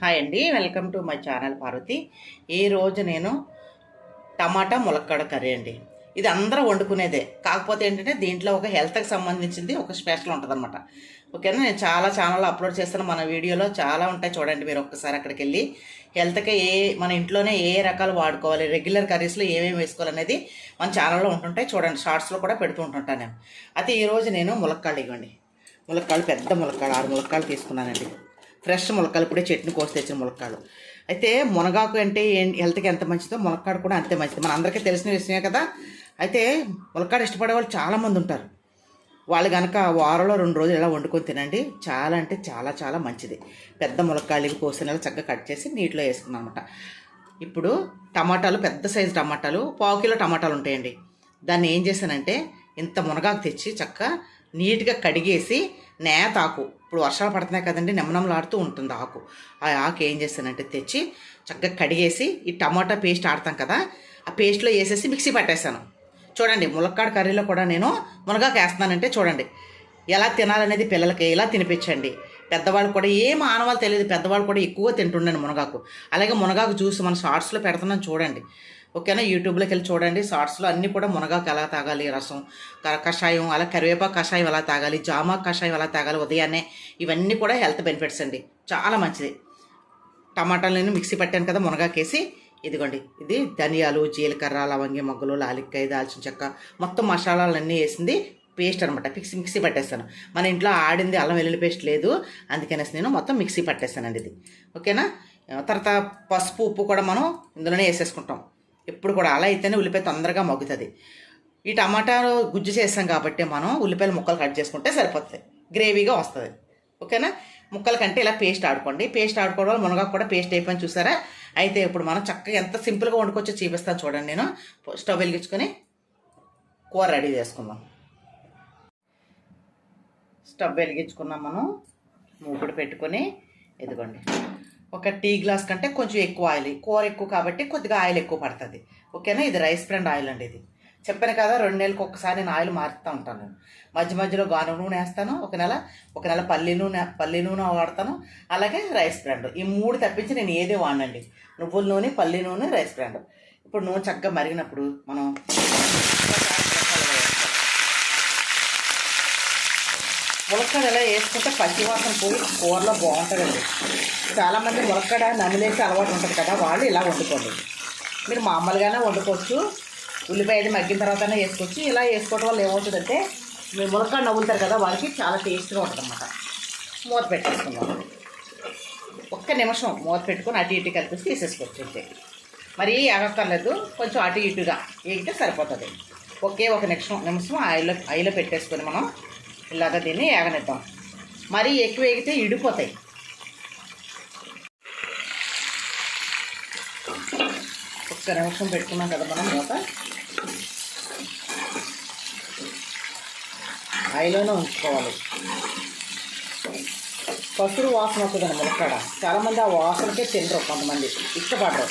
Hi అండి welcome to my channel Parvathi. ఈరోజు నేను టమాటా ములక్కాడ కర్రీ అండి. ఇది అందరూ వండుకునేదే. కాకపోతే ఏంటంటే దీంట్లో ఒక హెల్త్కి సంబంధించింది ఒక స్పెషల్ ఉంటుందన్నమాట. ఓకేనా? నేను చాలా ఛానల్లో అప్లోడ్ చేస్తాను. మన వీడియోలో చాలా ఉంటాయి చూడండి మీరు ఒక్కసారి అక్కడికి వెళ్ళి. హెల్త్కి ఏ మన ఇంట్లోనే ఏ రకాలు వాడుకోవాలి రెగ్యులర్ కర్రీస్లో ఏమేమి వేసుకోవాలనేది మన ఛానల్లో ఉంటుంటాయి. చూడండి షార్ట్స్లో కూడా పెడుతూ ఉంటుంటాను నేను. అయితే ఈరోజు నేను ములక్కాళ్ళు ఇవ్వండి. ములక్కాళ్ళు పెద్ద ములక్కాళ్ళు ఆరు ములక్కాళ్ళు తీసుకున్నానండి. ఫ్రెష్ ములక్కాలు ఇప్పుడే చెట్టుని కోసి తెచ్చిన ములక్కాడు అయితే మునగాకు అంటే ఏం హెల్త్కి ఎంత మంచిదో ములక్కాడు కూడా అంతే మంచిది. మన అందరికీ తెలిసిన విషయమే కదా. అయితే ములక్కాడు ఇష్టపడే వాళ్ళు చాలామంది ఉంటారు. వాళ్ళు కనుక వారంలో రెండు రోజులు ఇలా వండుకొని తినండి. చాలా అంటే చాలా చాలా మంచిది. పెద్ద ములక్కాయలు కోసిన చక్కగా కట్ చేసి నీటిలో వేసుకున్నాం అనమాట ఇప్పుడు టమాటాలు పెద్ద సైజు టమాటాలు పావు కిలో టమాటాలు ఉంటాయండి. దాన్ని ఏం చేశానంటే ఇంత మునగాకు తెచ్చి చక్కగా నీట్గా కడిగేసి నేత ఆకు. ఇప్పుడు వర్షాలు పడుతున్నాయి కదండి నెమ్మనమ్మలాడుతూ ఉంటుంది ఆకు. ఆ ఆకు ఏం చేస్తానంటే తెచ్చి చక్కగా కడిగేసి ఈ టమాటా పేస్ట్ ఆడతాం కదా ఆ పేస్ట్లో వేసేసి మిక్సీ పట్టేస్తాను చూడండి ములక్కాడ కర్రీలో కూడా నేను మునగాకు వేస్తున్నానంటే చూడండి ఎలా తినాలనేది పిల్లలకి ఎలా తినిపించండి. పెద్దవాళ్ళు కూడా ఏం ఆనవాళ్ళు తెలియదు పెద్దవాళ్ళు కూడా ఎక్కువ తింటుండండి మునగాకు. అలాగే మునగాకు జ్యూస్ మన షార్ట్స్లో పెడుతున్నాను చూడండి. ఓకేనా? యూట్యూబ్లోకి వెళ్ళి చూడండి. షార్ట్స్లో అన్నీ కూడా మునగాకు ఎలా తాగాలి? రసం క- కషాయం అలా కరివేపాకు కషాయం ఎలా తాగాలి? జామా కషాయం ఎలా తాగాలి? ఉదయాన్నే ఇవన్నీ కూడా హెల్త్ బెనిఫిట్స్ అండి. చాలా మంచిది. టమాటాలు నేను మిక్సీ పట్టాను కదా మునగాకేసి. ఇదిగోండి. ఇది ధనియాలు జీలకర్ర లవంగి మొగ్గలు లాలిక్కాయ దాల్చిన చెక్క. మొత్తం మసాలాలన్నీ వేసింది. పేస్ట్ అనమాట మిక్సీ మిక్సీ పట్టేస్తాను. మన ఇంట్లో ఆడింది అల్లం వెల్లుల్లి పేస్ట్ లేదు. అందుకనేసి నేను మొత్తం మిక్సీ పట్టేస్తానండి ఇది. ఓకేనా? తర్వాత పసుపు ఉప్పు కూడా మనం ఇందులోనే వేసేసుకుంటాం. ఎప్పుడు కూడా అలా అయితేనే ఉల్లిపాయ తొందరగా మగ్గుతుంది. ఈ టమాటా గుజ్జు చేస్తాం కాబట్టి మనం ఉల్లిపాయలు ముక్కలు కట్ చేసుకుంటే సరిపోతుంది గ్రేవీగా వస్తుంది. ఓకేనా? ముక్కల కంటే ఇలా పేస్ట్ ఆడుకోండి. పేస్ట్ ఆడుకోవడం వల్ల మునగాకు కూడా పేస్ట్ అయిపోయింది చూసారా? అయితే ఇప్పుడు మనం చక్కగా ఎంత సింపుల్గా వండుకొచ్చో చూపిస్తాను చూడండి నేను. స్టవ్ వెలిగించుకొని కూర రెడీ చేసుకుందాం. స్టవ్ వెలిగించుకున్నాం మనం. మూపుడు పెట్టుకొని ఇదిగోండి. ఒక టీ గ్లాస్ కంటే కొంచెం ఎక్కువ ఆయిల్ కూర ఎక్కువ కాబట్టి కొద్దిగా ఆయిల్ ఎక్కువ పడుతుంది. ఓకేనా? ఇది రైస్ బ్రాండ్ ఆయిల్ అండి ఇది. చెప్పాను కదా రెండు నెలలకు ఒక్కసారి నేను ఆయిల్ మారుతూ ఉంటాను. నేను మధ్య మధ్యలో గాను నూనె వేస్తాను ఒక నెల ఒక నెల పల్లి నూనె పల్లి నూనె వాడతాను. అలాగే రైస్ బ్రాండ్. ఈ మూడు తప్పించి నేను ఏది వాడనండి. నువ్వుల నూనె పల్లి నూనె రైస్ బ్రాండ్. ఇప్పుడు నూనె చక్కగా మరిగినప్పుడు మనం ములక్కాడ ఎలా వేసుకుంటే పచ్చివాసన పోయి కూరలో బాగుంటుందండి. చాలామంది ములక్కాడ నమిలేసి అలవాటు ఉంటుంది కదా వాళ్ళు ఇలా వండుకోండి మీరు మామూలుగానే వండుకోవచ్చు. ఉల్లిపాయ అది మగ్గిన తర్వాతనే వేసుకోవచ్చు. ఇలా వేసుకోవడం వల్ల ఏమవుతుందంటే మీరు ములక్కాడ నవ్వులుతారు కదా వాళ్ళకి చాలా టేస్ట్గా ఉంటుంది అన్నమాట మూత పెట్టేసుకుందాం. ఒక్క నిమిషం మూత పెట్టుకొని అటు ఇటు కలిపేసి తీసేసుకోవచ్చు అంతే. మరీ ఎగక్కర్లేదు కొంచెం అటు ఇటుగా వేగితే సరిపోతుంది. ఒకే ఒక నిమిషం నిమిషం ఆయిల్లో ఆయిల్లో పెట్టేసుకొని మనం ఇలాగ దీన్ని ఏగనిద్దాం. మరీ ఎక్కువ వేగితే ఇడిపోతాయి. ఒక్క నిమిషం పెట్టుకున్నాం కదా మనం మూత. ఐలోనే ఉంచుకోవాలి. పసురు వాసన వస్తుందండి ములక్కాడ చాలామంది ఆ వాసనకే తినరు కొంతమంది. ఇష్టపడరు.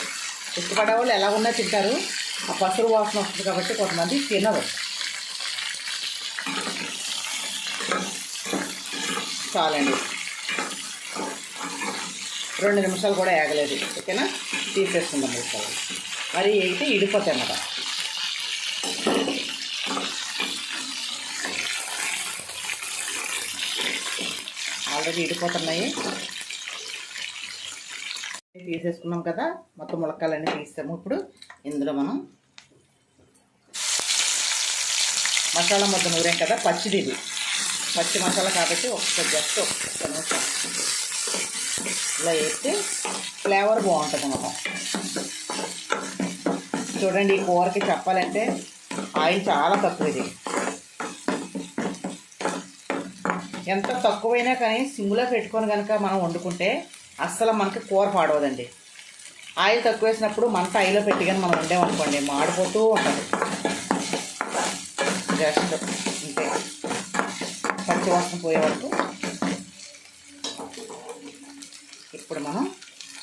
ఇష్టపడే వాళ్ళు ఎలా ఉన్నా తింటారు. ఆ పసురు వాసన వస్తుంది కాబట్టి కొంతమంది తినరు. చాలండి. రెండు నిమిషాలు కూడా ఏగలేదు ఓకేనా? తీసేసుకుందాం ములక్కాయలు మరి అయితే ఇడిపోతాయి అన్నమాట. ఆల్రెడీ ఇడిపోతున్నాయి. తీసేసుకున్నాం కదా మొత్తం ములక్కాయలన్నీ తీస్తాము ఇప్పుడు ఇందులో మనం మసాలా మొత్తం నూరాం కదా పచ్చిది ఇది పచ్చి మసాలా కాబట్టి ఒక జస్ట్ ఒక నిమిషం. ఇలా వేస్తే ఫ్లేవర్ బాగుంటుంది మొత్తం చూడండి ఈ కూరకి చెప్పాలంటే ఆయిల్ చాలా తక్కువ ఇది. ఎంత తక్కువైనా కానీ సిమ్లో పెట్టుకొని కనుక మనం వండుకుంటే అస్సలు మనకి కూర పాడవదండి. ఆయిల్ తక్కువ వేసినప్పుడు మంట ఆయిల్లో పెట్టి కానీ మనం వండేమనుకోండి మాడిపోతూ ఉంటుంది. జస్ట్ పచ్చి వాసన పోయే వరకు ఇప్పుడు మనం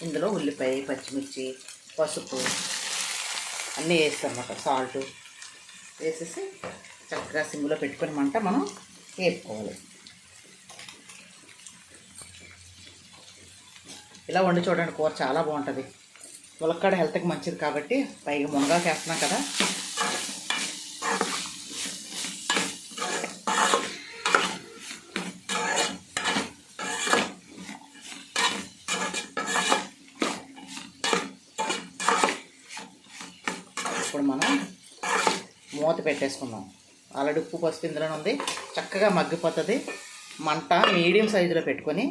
ఇందులో ఉల్లిపాయ పచ్చిమిర్చి పసుపు అన్నీ వేస్తామన్నమాట. సాల్ట్ వేసేసి చక్కగా సిమ్లో పెట్టుకుని మంట మనం వేపుకోవాలి. ఇలా వండి చూడండి కూర చాలా బాగుంటుంది. ములక్కాడ హెల్త్కి మంచిది కాబట్టి పైగా మునగాకు వేస్తున్నాం కదా ఇప్పుడు మనం మూత పెట్టేసుకుందాం. ఆల్రెడీ ఉప్పు పసుపు ఇందులోనే ఉంది. చక్కగా మగ్గిపోతుంది. మంట మీడియం సైజులో పెట్టుకొని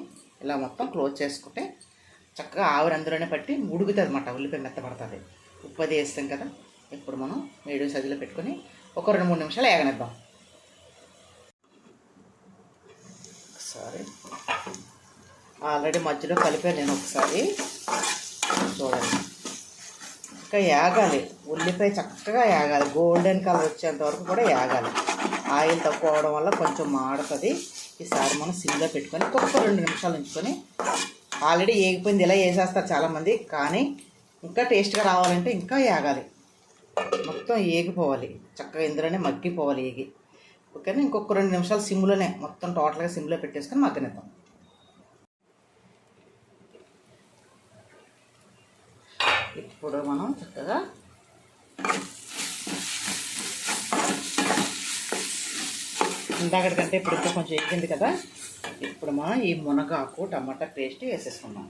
ఇలా మొత్తం క్లోజ్ చేసుకుంటే చక్కగా ఆవిరి అందులోనే పట్టి ఉడుకుతుంది అన్నమాట. ఉల్లిపాయ మెత్తపడుతుంది ఉప్పు అది వేస్తాం కదా. ఇప్పుడు మనం మీడియం సైజులో పెట్టుకొని ఒక రెండు మూడు నిమిషాలు ఏగనిద్దాం. ఒకసారి. ఆల్రెడీ మధ్యలో కలిపాను నేను ఒకసారి. ఇంకా యాగాలి. ఉల్లిపాయ చక్కగా యాగాలి. గోల్డెన్ కలర్ వచ్చేంత వరకు కూడా యాగాలి. ఆయిల్ తక్కువ అవడం వల్ల కొంచెం మాడుతుంది. ఈసారి మనం సిమ్లో పెట్టుకొని ఒక్క రెండు నిమిషాలు ఉంచుకొని ఆల్రెడీ ఏగిపోయింది ఇలా వేసేస్తారు చాలామంది. కానీ ఇంకా టేస్ట్గా రావాలంటే ఇంకా యాగాలి. మొత్తం ఏగిపోవాలి. చక్కగా ఇందులోనే మగ్గిపోవాలి ఏగి. ఓకేనా? ఇంకొక రెండు నిమిషాలు సిమ్లోనే మొత్తం టోటల్గా సిమ్లో పెట్టేసుకొని మగ్గనిద్దాం. ఇప్పుడు మనం చక్కగా ఇందాకటికంటే ఇప్పుడు ఇంకా కొంచెం ఎక్కింది కదా ఇప్పుడు మనం ఈ మునగాకు టమాటా పేస్ట్ వేసేసుకున్నాం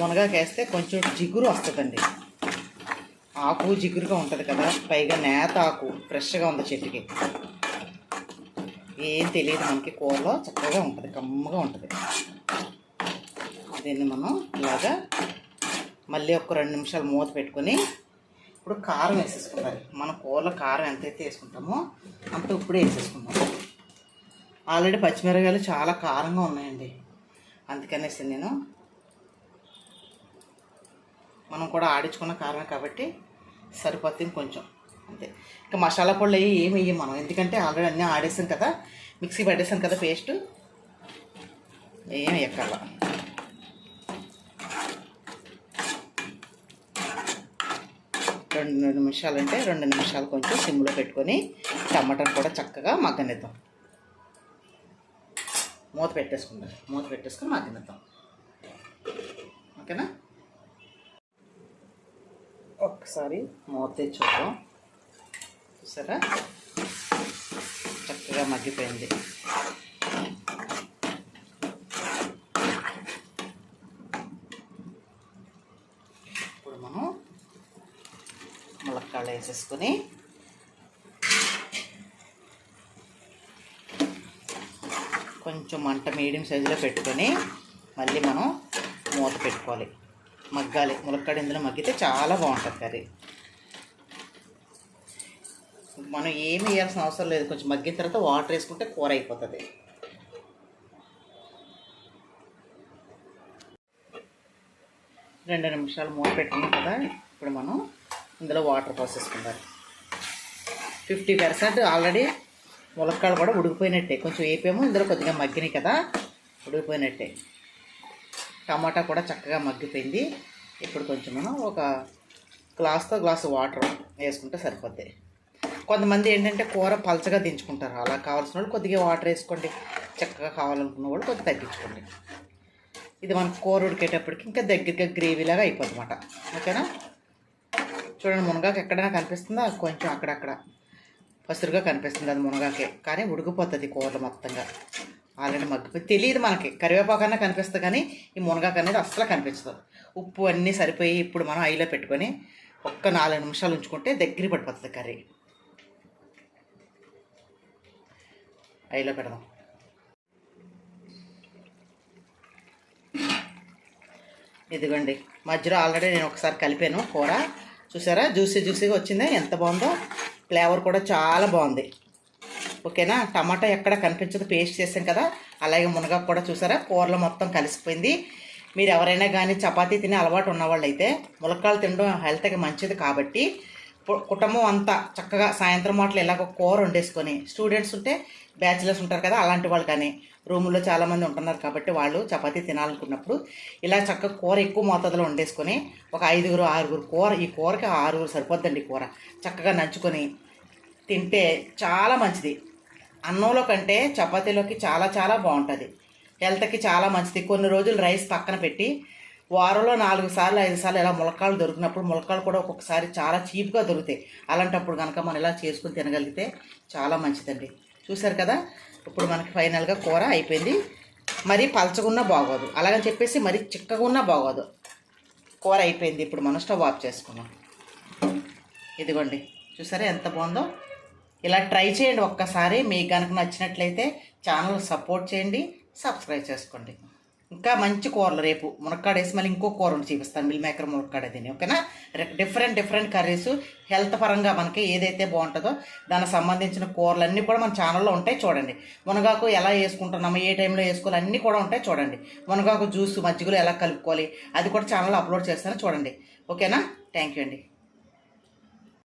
మునగాకు వేస్తే కొంచెం జిగురు వస్తుందండి. ఆకు జిగురుగా ఉంటుంది కదా పైగా నేత ఆకు ఫ్రెష్గా ఉంది చెట్టుకి. ఏం తెలియదు మనకి కూరలో చక్కగా ఉంటుంది కమ్మగా ఉంటుంది. దీన్ని మనం? ఇలాగా మళ్ళీ ఒక రెండు నిమిషాలు మూత పెట్టుకొని ఇప్పుడు కారం వేసేసుకోవాలి మన కూరలో కారం ఎంతైతే వేసుకుంటామో అంత ఇప్పుడే వేసేసుకుందాం. ఆల్రెడీ పచ్చిమిరకాయలు చాలా కారంగా ఉన్నాయండి. అందుకనేసి నేను మనం కూడా ఆడించుకున్న కారమే కాబట్టి సరిపోతుంది కొంచెం. అంతే. ఇంకా మసాలా పొడులు అవి ఏమి వేయం మనం. ఎందుకంటే ఆల్రెడీ అన్నీ ఆడేసాం కదా. మిక్సీ పడేసాం కదా పేస్ట్. ఏమి ఎక్కాల రెండు నిమిషాలు అంటే రెండు నిమిషాలు కొంచెం సిమ్లో పెట్టుకొని టమాటాను కూడా చక్కగా మగ్గనిద్దాం. మూత పెట్టేసుకుందాం. మూత పెట్టేసుకొని మగ్గనిద్దాం. ఓకేనా? ఒక్కసారి మూత తెచ్చి చూద్దాం. చూసారా? చక్కగా మగ్గిపోయింది ఇప్పుడు మనం ములక్కాళ్ళు వేసేసుకొని కొంచెం మంట మీడియం సైజులో పెట్టుకొని మళ్ళీ మనం మూత పెట్టుకోవాలి. మగ్గాలి. ములక్కాడ ఇందులో మగ్గితే చాలా బాగుంటుంది కర్రీ. మనం ఏమి వేయాల్సిన అవసరం లేదు. కొంచెం మగ్గిన తర్వాత వాటర్ వేసుకుంటే కూర అయిపోతుంది. రెండు నిమిషాలు మూత పెట్టుకున్నాం కదా. ఇప్పుడు మనం ఇందులో వాటర్ పోసేసుకుందాం ఫిఫ్టీ పర్సెంట్ ఆల్రెడీ ములక్కాడలు కూడా ఉడికిపోయినట్టే. కొంచెం వేపేమో ఇందులో కొద్దిగా మగ్గినాయి కదా ఉడికిపోయినట్టే. టమాటా కూడా చక్కగా మగ్గిపోయింది. ఇప్పుడు కొంచెం మనం ఒక గ్లాస్తో గ్లాసు వాటర్ వేసుకుంటే సరిపోద్ది. కొంతమంది ఏంటంటే కూర పలచగా దించుకుంటారు. అలా కావాల్సిన వాళ్ళు కొద్దిగా వాటర్ వేసుకోండి. చక్కగా కావాలనుకున్న వాళ్ళు కొద్దిగా తగ్గించుకోండి. ఇది మనం కూర ఉడికేటప్పటికి ఇంకా దగ్గరగా గ్రేవీలాగా అయిపోతుంది అన్నమాట. ఓకేనా? చూడండి మునగాకు ఎక్కడైనా కనిపిస్తుందా? కొంచెం అక్కడక్కడ. పసురుగా కనిపిస్తుంది అది మునగాకే. కానీ ఉడికిపోతుంది కూరలు మొత్తంగా. ఆల్రెడీ మగ్గిపోయి తెలియదు మనకి. కరివేపాకన్నా కనిపిస్తుంది కానీ ఈ మునగాకు అనేది అస్సలు కనిపించదు. ఉప్పు అన్నీ సరిపోయి ఇప్పుడు మనం ఐలో పెట్టుకొని ఒక్క నాలుగు నిమిషాలు ఉంచుకుంటే దగ్గర పడిపోతుంది కర్రీ. ఐలో పెడదాం. ఇదిగోండి. మధ్యలో ఆల్రెడీ నేను ఒకసారి కలిపాను కూర. చూసారా? జ్యూసీ జ్యూసీగా వచ్చిందా? ఎంత బాగుందో? ఫ్లేవర్ కూడా చాలా బాగుంది. ఓకేనా? టమాటా ఎక్కడ కనిపించదు పేస్ట్ చేసాం కదా? అలాగే మునగాకు కూడా చూసారా? కూరలో మొత్తం కలిసిపోయింది. మీరు ఎవరైనా కానీ చపాతీ తినే అలవాటు ఉన్నవాళ్ళు అయితే ములక్కాయలు తినడం హెల్త్కి మంచిది కాబట్టి కుటుంబం అంతా చక్కగా సాయంత్రం మాటలు ఇలాగ కూర వండేసుకొని స్టూడెంట్స్ ఉంటే బ్యాచిలర్స్ ఉంటారు కదా అలాంటి వాళ్ళు కానీ. రూముల్లో చాలామంది ఉంటున్నారు కాబట్టి వాళ్ళు చపాతీ తినాలనుకున్నప్పుడు ఇలా చక్కగా కూర ఎక్కువ మోతాదులో వండేసుకొని ఒక ఐదుగురు ఆరుగురు కూర ఈ కూరకి ఆరుగురు సరిపోద్దండి కూర. చక్కగా నంచుకొని తింటే చాలా మంచిది. అన్నంలో కంటే చపాతీలోకి చాలా చాలా బాగుంటుంది. హెల్త్కి చాలా మంచిది. కొన్ని రోజులు రైస్ పక్కన పెట్టి వారంలో నాలుగు సార్లు ఐదు సార్లు ఇలా ములక్కాళ్ళు దొరికినప్పుడు ములకాలు కూడా ఒక్కొక్కసారి చాలా చీప్గా దొరుకుతాయి. అలాంటప్పుడు కనుక మనం ఇలా చేసుకుని తినగలిగితే చాలా మంచిదండి. చూసారు కదా? ఇప్పుడు మనకి ఫైనల్గా కూర అయిపోయింది. మరీ పలచగున్నా బాగోదు. అలాగని చెప్పేసి మరీ చిక్కగా ఉన్నా బాగోదు. కూర అయిపోయింది. ఇప్పుడు మనం స్టవ్ ఆఫ్ చేసుకున్నాం ఇదిగోండి. చూసారా ఎంత బాగుందో? ఇలా ట్రై చేయండి ఒక్కసారి. మీకు కనుక నచ్చినట్లయితే ఛానల్ సపోర్ట్ చేయండి. సబ్స్క్రైబ్ చేసుకోండి. ఇంకా మంచి కూరలు రేపు. మునక్కాడ వేసి మళ్ళీ ఇంకో కూర ఉండి చూపిస్తాను. మిల్ మేకర్ మునక్కాడ తిని ఓకేనా? డిఫరెంట్ డిఫరెంట్ కర్రీస్ హెల్త్ పరంగా మనకి ఏదైతే బాగుంటుందో దానికి సంబంధించిన కూరలు అన్నీ కూడా మన ఛానల్లో ఉంటాయి చూడండి. మునగాకు ఎలా వేసుకుంటున్నాము ఏ టైంలో వేసుకోవాలి అన్నీ కూడా ఉంటాయి చూడండి. మునగాకు జ్యూస్ మజ్జిగలో ఎలా కలుపుకోవాలి అది కూడా ఛానల్లో అప్లోడ్ చేస్తాను చూడండి. ఓకేనా? థ్యాంక్ యూ అండి.